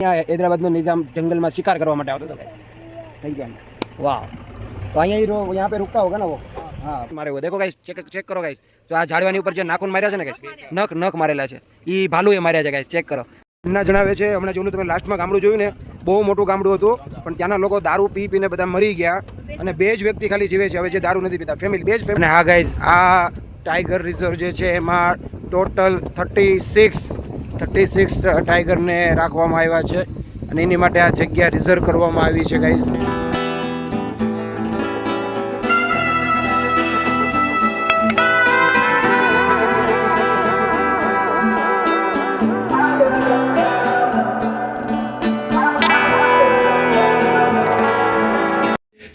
અહીંયા હૈદરાબાદનો નિઝામ જંગલમાં શિકાર કરવા માટે આવતો હતો થઈ ગયા. વાહ. તો અહીંયા યહાં પે રૂકતા હોગા ને વો હા. મારે દેખો ગાઈસ ચેક ચેક કરો ગાઈસ તો આ ઝાડવાની ઉપર જે નાખુન માર્યા છે ને ગાઈસ નખ નખ મારેલા છે. એ ભાલુએ માર્યા છે ગાઈસ ચેક કરો. એમના જણાવે છે હમણાં જોયું તમે લાસ્ટમાં ગામડું જોયું ને બહુ મોટું ગામડું હતું પણ ત્યાંના લોકો દારૂ પી પીને બધા મરી ગયા અને બે જ વ્યક્તિ ખાલી જીવે છે હવે જે દારૂ નથી પીતા ફેમિલી બે જ અને હા ગાઈઝ આ ટાઈગર રિઝર્વ જે છે એમાં total thirty six thirty six ટાઈગરને રાખવામાં આવ્યા છે અને એની માટે આ જગ્યા રિઝર્વ કરવામાં આવી છે ગાઈસ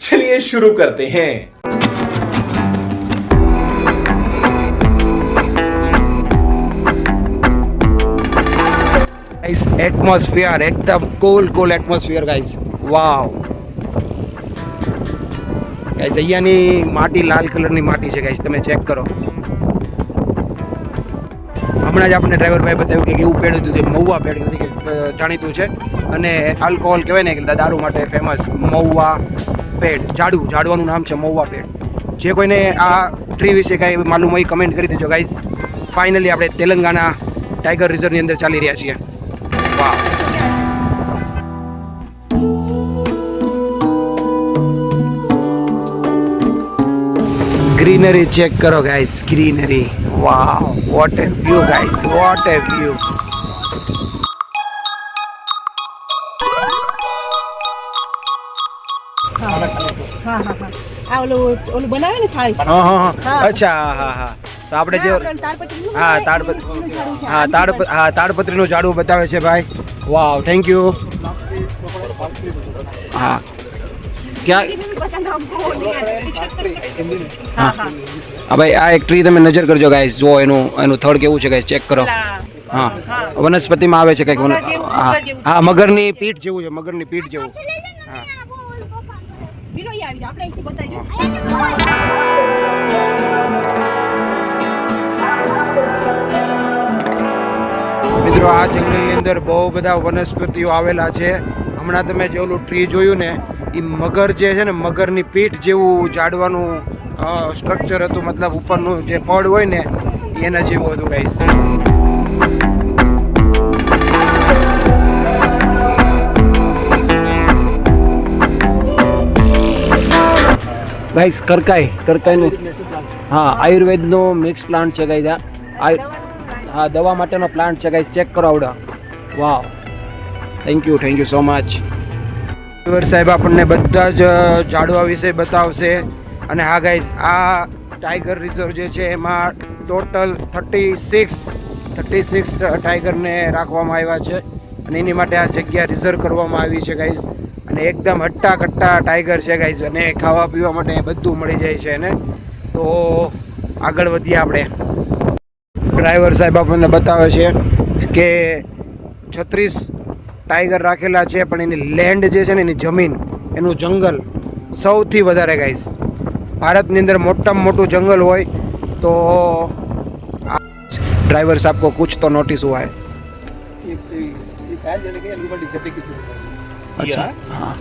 चलिए शुरू करते हैं એટમોસ્ફિયર એકદમ cool cool atmosphere guys wow guys અહીંયાની માટી લાલ કલરની માટી છે ગાઈસ તમે ચેક કરો. હમણાં જ આપણને ડ્રાઈવરભાઈ બતાવ્યું કે એવું પેડ હતું, જે મહુવા પેડ હતું, કે જાણીતું છે. અને આલ્કોહોલ કહેવાય ને કે દારૂ માટે ફેમસ મહુવા પેડ. ઝાડુ ઝાડવાનું નામ છે મહુવા પેડ. જે કોઈને આ ટ્રી વિશે કાંઈ માલુમ હોય કમેન્ટ કરી દેજો ગાઈઝ ફાઇનલી આપણે તેલંગાણા ટાઈગર રિઝર્વની અંદર ચાલી રહ્યા છીએ. ગ્રીનરી ચેક કરો guys greenery wow what a view guys what a view હા હા હા. આ ઓલું ઓલું બનાવે ને થાય? હા હા હા. હા. અચ્છા હા હા. આપણે જે હા તાડપત્રી હા તાડપ હા તાડપત્રીનું ઝાડું બતાવે છે ભાઈ. વાવ થેન્ક યુ હા. હા. ભાઈ આ એક ટ્રી તમે નજર કરજો ગાઈસ જો એનું એનું થડ કેવું છે ગાઈસ ચેક કરો. હા. વનસ્પતિમાં આવે છે કંઈક હા. હા મગરની પીઠ જેવું છે મગરની પીઠ જેવું. હા. મિત્રો, આ જંગલની અંદર બહુ બધા વનસ્પતિઓ આવેલા છે. હમણાં તમે જે ઓલું ટ્રી જોયું ને એ મગર જે છે ને, મગરની પીઠ જેવું જાડવાનું સ્ટ્રક્ચર હતું, મતલબ ઉપરનું જે પડ હોય ને, એના જેવું હતું ગાઈસ ગાઈસ કરકાઈ, કરકાઈનું, હા, આયુર્વેદનો મિક્સ પ્લાન્ટ છે ગાઈસ આ. હા દવા માટેનો પ્લાન્ટ છે ગાઈસ ચેક કરો આવડા. Wow thank you thank you so much driver સાહેબ આપણને બધા જ ઝાડવા વિશે બતાવશે. અને હા ગાઈઝ આ ટાઈગર રિઝર્વ જે છે, એમાં total thirty six thirty six ટાઈગરને રાખવામાં આવ્યા છે. અને એની માટે આ જગ્યા રિઝર્વ કરવામાં આવી છે ગાઈઝ અને એકદમ હટ્ટા કટ્ટા ટાઈગર છે ગાઈઝ અને ખાવા પીવા માટે બધું મળી જાય છે એને. તો આગળ વધીએ આપણે. ડ્રાઈવર સાહેબ આપણને બતાવે છે કે છત્રીસ ટાઈગર રાખેલા છે પણ એની લેન્ડ જે છે ને એની જમીન એનું જંગલ સૌથી વધારે ગાઈસ ભારતની અંદર મોટામાં મોટું જંગલ હોય તો ड्राइवर साहब को कुछ तो नोटिस हुआ है अच्छा हाँ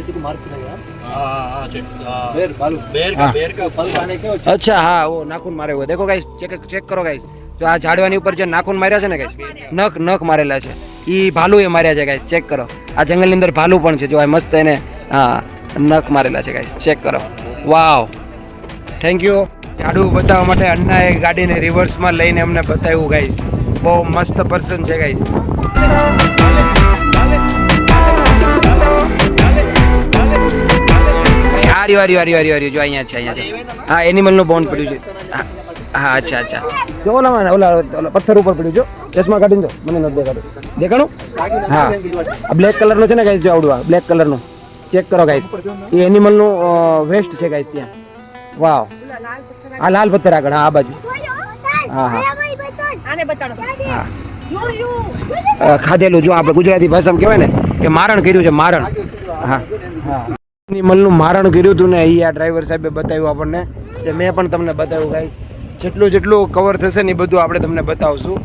अच्छा हाँ वो नाखून मारे हुए देखो गाइस चेक चेक करो गाइस તો આ ઝાડવાની ઉપર જે નાખૂન માર્યા છે ને ગાઈસ નખ નખ મારેલા છે. એ ભાલુ એ માર્યા છે ગાઈસ ચેક કરો. આ જંગલની અંદર ભાલુ પણ છે. જો આ મસ્ત એને, હા, નખ મારેલા છે ગાઈસ ચેક કરો. વાવ થેન્ક યુ ઝાડુ બતાવવા માટે અન્નાએ ગાડીને રિવર્સમાં લઈને અમને બતાવ્યું ગાઈસ બહુ મસ્ત પર્સન છે ગાઈસ હારી હારી હારી હારી જો અહીંયા છે, અહીંયા હા એનિમલનું બોન્ડ પડ્યું છે. હા, અચ્છા અચ્છા. જો ઓલા ઓલા પથ્થર ઉપર પડ્યું જો. ચશ્મા કાઢીને જો. મને નથી દેખાડું દેખાણું? હા. આ બ્લેક કલરનું છે ને ગાઈસ જો આવડું આ બ્લેક કલરનું ચેક કરો ગાઈસ એ એનિમલનું વેસ્ટ છે ગાઈસ ત્યાં. વાવ આ લાલ પથ્થર આગળ હા આ બાજુ. હા હા. ખાધેલું જો આપણે ગુજરાતી ભાષામાં કહેવાય ને કે મારણ કર્યું છે મારણ. હા. હા એનિમલનું મારણ કર્યું હતું ને એ આ ડ્રાઈવર સાહેબે બતાવ્યું આપણને. મેં પણ તમને બતાવ્યું ગાઈસ જેટલું જેટલું કવર થશે ને એ બધું આપણે તમને બતાવશું.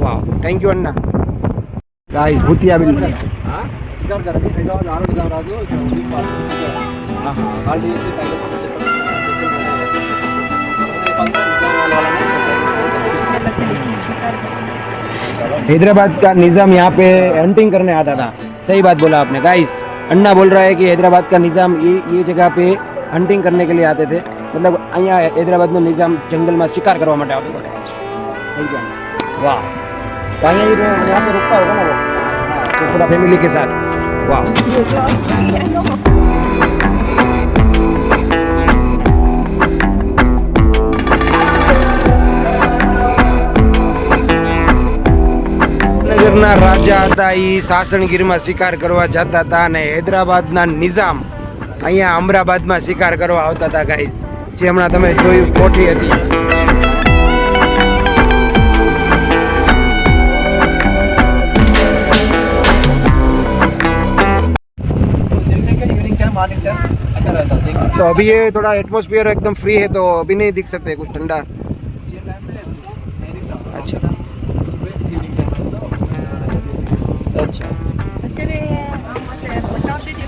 વાહ થેન્ક યુ અન્ના ગાઈસ ભૂતિયા બિલ. हैदराबाद का निज़ाम यहाँ पे हंटिंग करने आता था सही बात बोला आपने गाइस अन्ना बोल रहा है कि हैदराबाद का निज़ाम ये ये जगह पे हंटिंग करने के लिए आते थे मतलब અહીંયા હૈદરાબાદનો નિઝામ જંગલમાં શિકાર કરવા માટે આવતો હતો થઈ ગયા વાહ तो અહીંયા ही रो- यहाँ पे रुकता होगा ना वो हाँ, तो पूरा फैमिली के साथ वाह નગરના રાજા હતા એ સાસણગીરમાં શિકાર કરવા જતા હતા અને હૈદરાબાદના નિઝામ અહીંયા અમરાબાદમાં શિકાર કરવા આવતા હતા ગાઈસ જે હમણાં તમે જોયું કોઠી હતી तो अभी ये थोड़ा एटमोसफियर एकदम फ्री है तो अभी नहीं दिख सकते कुछ ठंडा अच्छा अच्छा અત્યારે આમ એટલે બતાવશે જે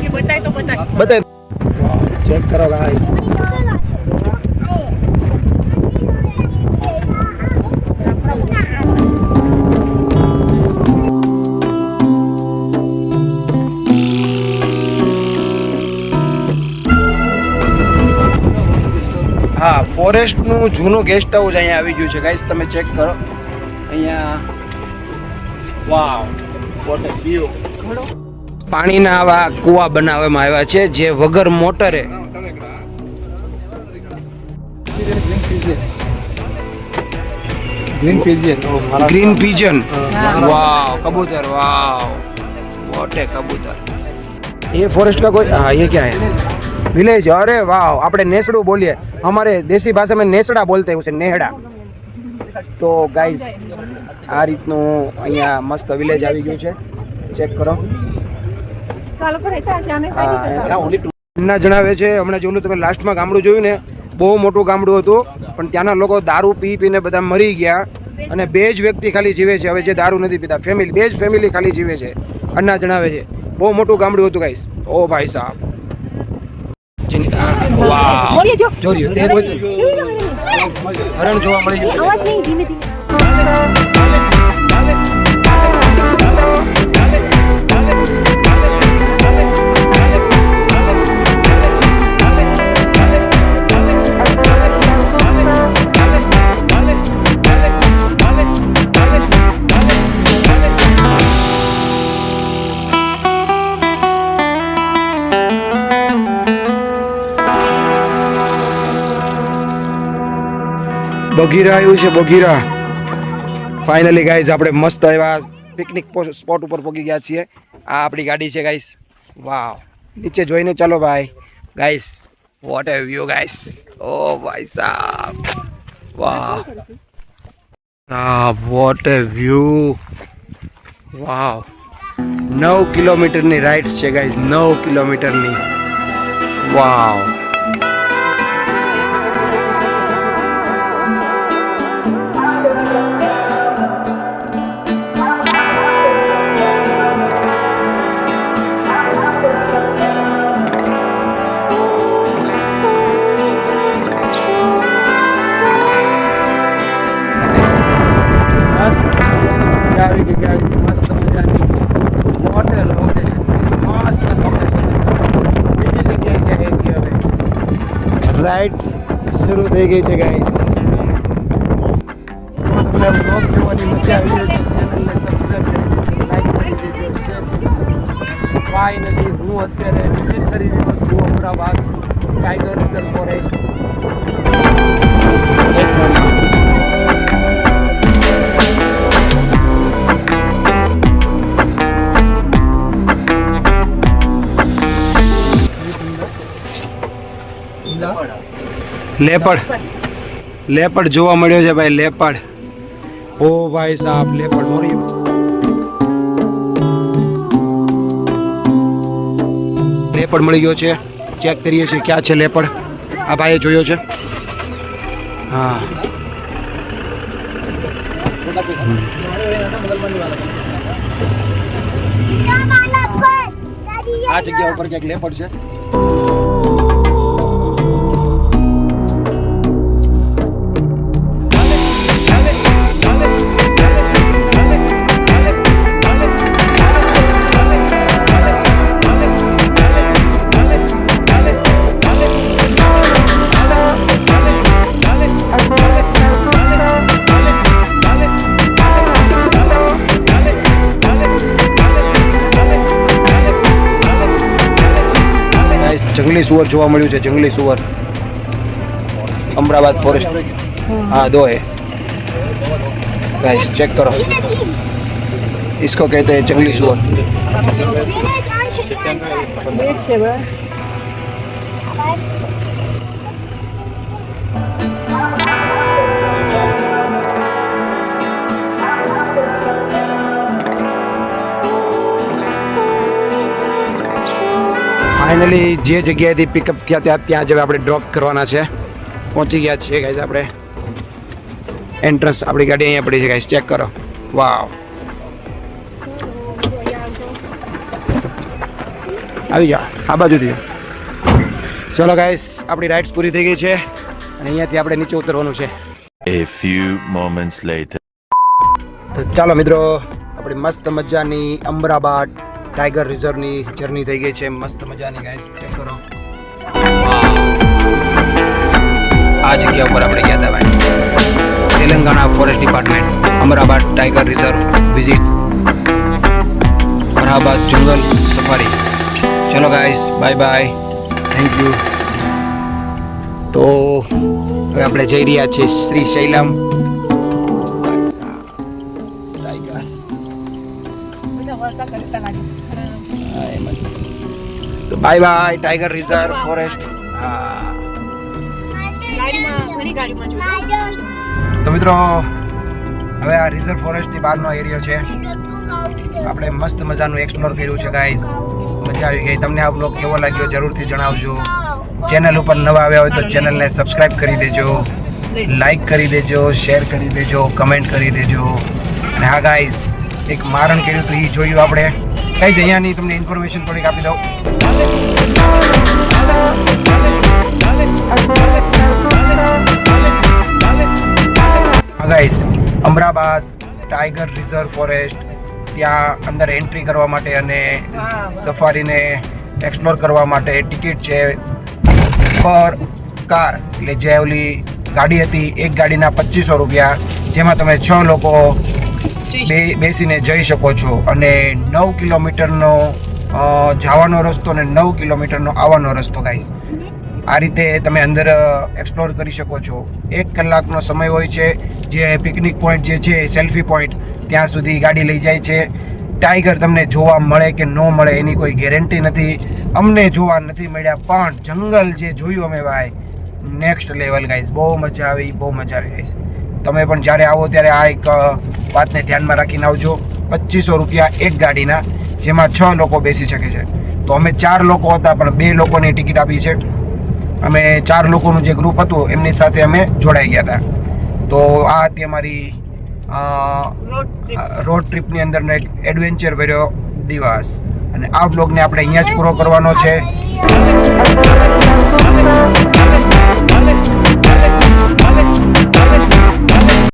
કે બતાય તો બતાય बताए કરો ગાઈસ હા ફોરેસ્ટનું જૂનું ગેસ્ટ હાઉસ અહીંયા આવી ગયું છે ગાઈસ તમે ચેક કરો. અહીંયા વાવ વોટ વ્યૂ પાણીના આવા કૂવા બનાવવામાં આવ્યા છે, જે વગર મોટરે green pigeon green pigeon wow કબૂતર વાવ વોટ એ કબૂતર એ ફોરેસ્ટ કા કોઈ હા એ ક્યાં હે? વિલેજ અરે વાવ. આપણે નેસડું બોલીએ. અમારે દેશી ભાષામાં નેસડા બોલતા એવું છે નેહડા. તો ગાઈઝ આ રીતનું અહીંયા મસ્ત વિલેજ આવી ગયું છે. ચેક કરો. હા ના જણાવે છે હમણાં જોયું તમે લાસ્ટમાં ગામડું જોયું ને બહુ મોટું ગામડું હતું પણ ત્યાંના લોકો દારૂ પી પીને બધા મરી ગયા અને બે જ વ્યક્તિ ખાલી જીવે છે. હવે જે દારૂ નથી પીતા ફેમિલી બે જ ફેમિલી ખાલી જીવે છે. અન્ના જણાવે છે. બહુ મોટું ગામડું હતું ગાઈસ ઓ ભાઈ સાહેબ. હરણ જોવા મળી ગયું. બગીરા આવ્યું છે, બગીરા. ફાઇનલી ગાઈઝ આપણે મસ્ત એવા પિકનિક સ્પોટ ઉપર પહોંચી ગયા છીએ. આ આપણી ગાડી છે ગાઈસ વાવ નીચે જોઈને ચાલો, ભાઈ. Guys what a view guys ઓ, ભાઈ સાહેબ વાવ સાહેબ વોટ એ વ્યૂ વાવ નવ કિલોમીટરની રાઇડ્સ છે ગાઈઝ નવ કિલોમીટરની. વાવ થઈ ગઈ છે ગાઈસ તમને બ્લોગ જોવાની મજા આવી હોય ચેનલને સબસ્ક્રાઇબ કરી લાઈક કરી દેજો શેર કરી ફાઇનલી હું અત્યારે વિઝિટ કરી રહ્યો છું Ahmedabad tiger reserve forest leopard. Leopard જોવા મળ્યો છે ભાઈ લેપડ. ઓ ભાઈ સાહેબ લેપડ મોરી લેપડ મળી ગયો છે. ચેક કરીએ છીએ ક્યાં છે લેપડ. આ ભાઈએ જોયો છે. હા. આ જગ્યા ઉપર ક્યાંક લેપડ છે. જંગલી સુવર જોવા મળ્યું છે જંગલી સુવર. અમદાવાદ ફોરેસ્ટ હા दो है ચેક કરો. करो इसको જંગલી સુવર. जंगली सुअर ફાઇનલી જે જગ્યાએથી પિકઅપ થયા ત્યાં ત્યાં જ હવે આપણે ડ્રોપ કરવાના છે. પહોંચી ગયા છીએ ગાઈઝ આપણે. એન્ટ્રન્સ આપણી ગાડી અહીંયા પડી છે ગાઈસ ચેક કરો. વાવ આવી જાઓ આ બાજુથી. ચલો ગાઈસ આપણી રાઇડ્સ પૂરી થઈ ગઈ છે અને અહીંયાથી આપણે નીચે ઉતરવાનું છે. A few moments later. તો ચાલો મિત્રો આપણી મસ્ત મજાની અમરાબાદ ટાઈગર રિઝર્વની જર્ની થઈ ગઈ છે. મસ્ત મજાની ગાઈસ ચેક કરો. આ જગ્યા ઉપર આપણે ગયા હતા ભાઈ. Telangana forest department Amrabad tiger reserve visit Amrabad જંગલ સફારી ચલો guys bye bye thank you તો હવે આપણે જઈ રહ્યા છીએ Srisailam. Bye bye tiger reserve forest તો મિત્રો હવે આ રિઝર્વ ફોરેસ્ટની બહારનો એરિયો છે. આપણે મસ્ત મજાનું એક્સપ્લોર કર્યું છે ગાઈઝ મજા આવી ગઈ. તમને આ બ્લોગ કેવો લાગ્યો જરૂરથી જણાવજો. ચેનલ ઉપર નવા આવ્યા હોય તો ચેનલને સબસ્ક્રાઇબ કરી દેજો. લાઈક કરી દેજો શેર કરી દેજો કમેન્ટ કરી દેજો. અને હા ગાઈઝ એક મારણ કર્યું હતું એ જોયું આપણે. કઈ અહીંયાની તમને ઇન્ફોર્મેશન થોડીક આપી દઉં. Guys Amrabad tiger reserve forest, ત્યાં અંદર એન્ટ્રી કરવા માટે અને સફારીને એક્સપ્લોર કરવા માટે ટિકિટ છે પર કાર એટલે જે ઓલી ગાડી હતી, એક ગાડીના પચીસો રૂપિયા, જેમાં તમે છ લોકો બેસીને જઈ શકો છો. અને નવ કિલોમીટરનો જવાનો રસ્તો અને નવ કિલોમીટરનો આવવાનો રસ્તો ગાઈસ આ રીતે તમે અંદર એક્સપ્લોર કરી શકો છો. એક કલાકનો સમય હોય છે, જે પિકનિક પોઈન્ટ જે છે સેલ્ફી પોઈન્ટ ત્યાં સુધી ગાડી લઈ જાય છે. ટાઈગર તમને જોવા મળે કે ન મળે એની કોઈ ગેરંટી નથી. અમને જોવા નથી મળ્યા, પણ જંગલ જે જોયું અમે, ભાઈ નેક્સ્ટ લેવલ ગાઈસ બહુ મજા આવી, બહુ મજા આવી ગાઈસ તમે પણ જ્યારે આવો ત્યારે આ એક વાતને ધ્યાનમાં રાખીને આવજો. પચીસો રૂપિયા એક ગાડીના જેમાં છ લોકો બેસી શકે છે. તો અમે ચાર લોકો હતા પણ બે લોકોની ટિકિટ આપી છે. અમે ચાર લોકોનું જે ગ્રુપ હતું એમની સાથે અમે જોડાઈ ગયા હતા. તો આ હતી અમારી રોડ રોડ ટ્રીપની અંદરનો એક એડવેન્ચર ભર્યો દિવસ. અને આ બ્લોગને આપણે અહીંયા જ પૂરો કરવાનો છે.